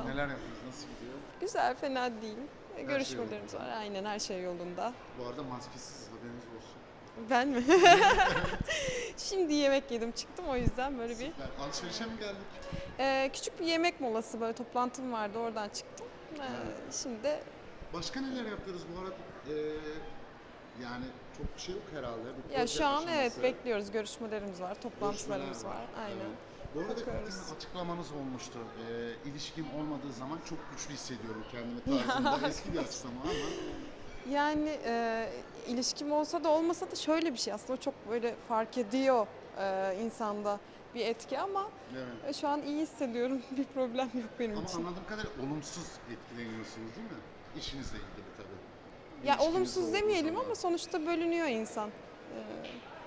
Sağ ol. Neler yapıyorsunuz? Nasıl gidiyor? Güzel, fena değil. E, şey Görüşmelerimiz var. Aynen her şey yolunda. Bu arada maskesiz haberiniz olsun. Ben mi? Şimdi yemek yedim çıktım o yüzden böyle bir Süper. Alışverişe mi geldik? e, küçük bir yemek molası böyle toplantım vardı oradan çıktım. E, şimdi de Başka neler yapıyoruz bu arada? Ee, yani çok bir şey yok herhalde. Bir ya proje şu an aşaması. evet bekliyoruz. Görüşmelerimiz var, toplantılarımız Görüşmeler var. Aynen. Evet. Bu arada tane açıklamanız olmuştu. Ee, ilişkim olmadığı zaman çok güçlü hissediyorum kendimi tarzında. Eski bir açıklama ama. Yani e, ilişkim olsa da olmasa da şöyle bir şey aslında çok böyle fark ediyor e, insanda bir etki ama Evet. e, şu an iyi hissediyorum. Bir problem yok benim Ama için. anladığım kadarıyla olumsuz etkileniyorsunuz değil mi? İşinizle ilgili tabii. Ya İlişkiniz olumsuz demeyelim zaman. ama sonuçta bölünüyor insan. Ee,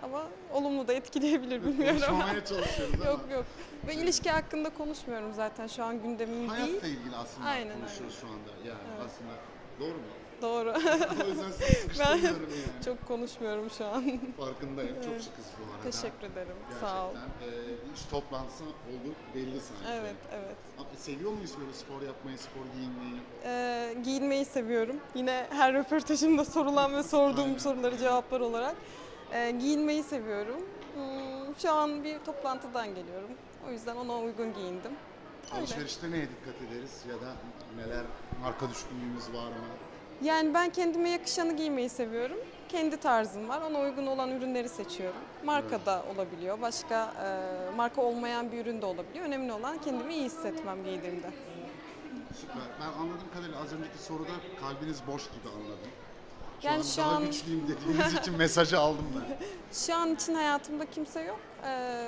ama olumlu da etkileyebilir bilmiyorum. Konuşmamaya çalışıyoruz ama. yok yok. Ve ilişki hakkında konuşmuyorum zaten şu an gündemim değil. Hayatla ilgili aslında Aynen konuşuyoruz şu anda. Yani Evet. aslında doğru mu? Doğru. o yüzden sizi sıkıştırmıyorum yani. Çok konuşmuyorum şu an. Farkındayım. Çok Evet. şıkız bu arada. Teşekkür ederim. Gerçekten. Sağ ol. Ee, iş toplantısı olduğu belli sanki. Evet, evet. Ama Seviyor muyuz böyle spor yapmayı, spor giyinmeyi? Ee, giyinmeyi seviyorum. Yine her röportajımda sorulan ve sorduğum soruları cevaplar olarak. Ee, giyinmeyi seviyorum. Hmm, şu an bir toplantıdan geliyorum. O yüzden ona uygun giyindim. Öyle. Alışverişte neye dikkat ederiz ya da neler marka düşkünlüğümüz var mı? Yani ben kendime yakışanı giymeyi seviyorum. Kendi tarzım var. Ona uygun olan ürünleri seçiyorum. Marka da olabiliyor. Başka e, marka olmayan bir ürün de olabiliyor. Önemli olan kendimi iyi hissetmem giydiğimde. Süper. Ben anladığım kadarıyla az önceki soruda kalbiniz boş gibi anladım. Yani an şu an- güçlüyüm dediğiniz için mesajı aldım ben. Şu an için hayatımda kimse yok. Ee,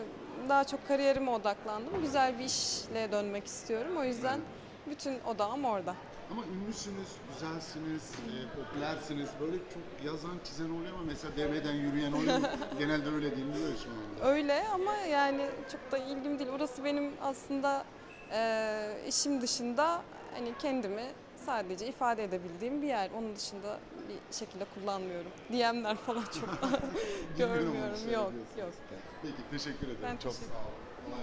daha çok kariyerime odaklandım. Güzel bir işle dönmek istiyorum. O yüzden bütün odağım orada. Ama ünlüsünüz, güzelsiniz, e, popülersiniz. Böyle çok yazan, çizen oluyor ama mesela devreden yürüyen oluyor? Genelde öyle deniliyor ya şu anda. Öyle ama yani çok da ilgim değil. Orası benim aslında e, işim dışında hani kendimi sadece ifade edebildiğim bir yer. Onun dışında bir şekilde kullanmıyorum. DM'ler falan çok görmüyorum. Yok, yok. Peki teşekkür ederim. Ben çok teşekkür- sağ olun.